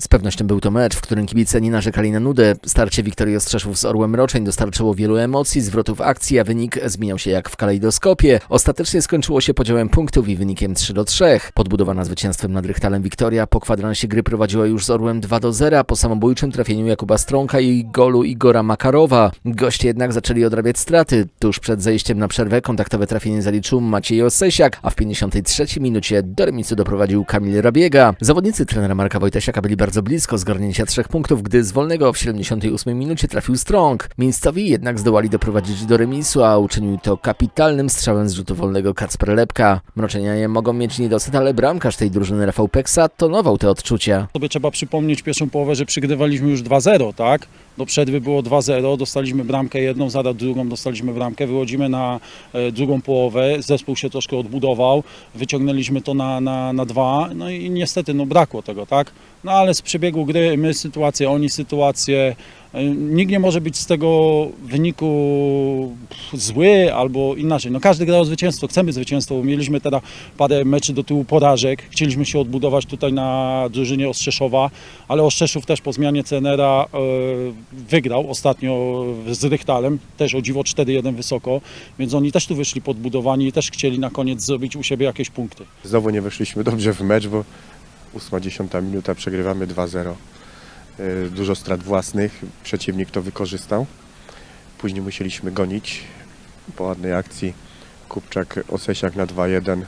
Z pewnością był to mecz, w którym kibice nie narzekali na nudę. Starcie Wiktorii Ostrzeszów z Orłem Roczeń dostarczyło wielu emocji, zwrotów akcji, a wynik zmieniał się jak w kalejdoskopie. Ostatecznie skończyło się podziałem punktów i wynikiem 3 do 3. Podbudowana zwycięstwem nad Rychtalem Wiktoria po kwadransie gry prowadziła już z Orłem 2 do 0 po samobójczym trafieniu Jakuba Strąka i golu Igora Makarowa. Goście jednak zaczęli odrabiać straty. Tuż przed zejściem na przerwę kontaktowe trafienie zaliczył Maciej Osesiak, a w 53 minucie do remisu doprowadził Kamil Rabiega. Zawodnicy trenera Marka Wojtasiaka byli bardzo blisko zgarnięcia trzech punktów, gdy z wolnego w 78 minucie trafił Strong. Miejscowi jednak zdołali doprowadzić do remisu, a uczynił to kapitalnym strzałem z rzutu wolnego Kacper Lepka. Mroczenianie mogą mieć niedosyt, ale bramkarz tej drużyny Rafał Peksa tonował te odczucia. Sobie trzeba przypomnieć pierwszą połowę, że przygrywaliśmy już 2-0, tak? Do przerwy było 2-0, dostaliśmy bramkę jedną, zaraz drugą dostaliśmy bramkę, wychodzimy na e, drugą połowę, zespół się troszkę odbudował, wyciągnęliśmy to na, na, na dwa, no i niestety no brakło tego, tak? No ale z przebiegu gry my sytuację, oni sytuację, e, nikt nie może być z tego wyniku zły albo inaczej. No każdy gra o zwycięstwo, chcemy zwycięstwo, mieliśmy teraz parę meczy do tyłu porażek, chcieliśmy się odbudować tutaj na drużynie Ostrzeszowa, ale Ostrzeszów też po zmianie cenera e, wygrał ostatnio z Rychtalem, też o dziwo 4-1 wysoko, więc oni też tu wyszli podbudowani i też chcieli na koniec zrobić u siebie jakieś punkty. Znowu nie weszliśmy dobrze w mecz, bo 8-10 minuta przegrywamy 2-0. Yy, Dużo strat własnych, przeciwnik to wykorzystał. Później musieliśmy gonić po ładnej akcji. Kupczak Osesiak na 2-1.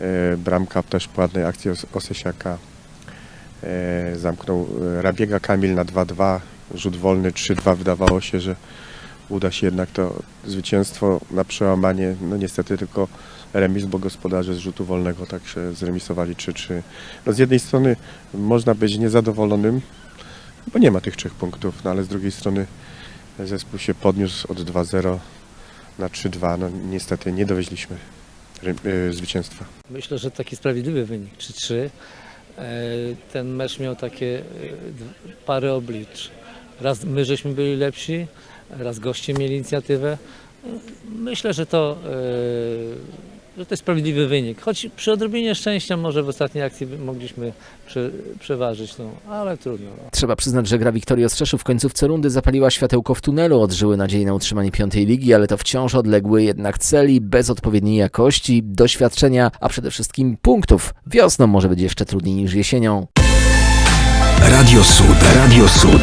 Yy, Bramka też po ładnej akcji Os- Osesiaka. Yy, Zamknął Rabiega Kamil na 2-2. Rzut wolny 3-2. Wydawało się, że uda się jednak to zwycięstwo na przełamanie. No niestety tylko remis, bo gospodarze z rzutu wolnego także zremisowali 3-3. No z jednej strony można być niezadowolonym, bo nie ma tych trzech punktów, no ale z drugiej strony zespół się podniósł od 2-0 na 3-2. No niestety nie dowieźliśmy y, zwycięstwa. Myślę, że taki sprawiedliwy wynik 3-3. E, Ten mecz miał takie e, parę oblicz. Raz my żeśmy byli lepsi, raz goście mieli inicjatywę. Myślę, że to, e, że to jest sprawiedliwy wynik. Choć przy odrobinie szczęścia może w ostatniej akcji mogliśmy prze, przeważyć, no, ale trudno. No. Trzeba przyznać, że gra Wiktorii Ostrzeszów w końcówce rundy zapaliła światełko w tunelu, odżyły nadzieję na utrzymanie piątej ligi, ale to wciąż odległy jednak celi, bez odpowiedniej jakości, doświadczenia, a przede wszystkim punktów. Wiosną może być jeszcze trudniej niż jesienią. Radio Sud. Radio Sud.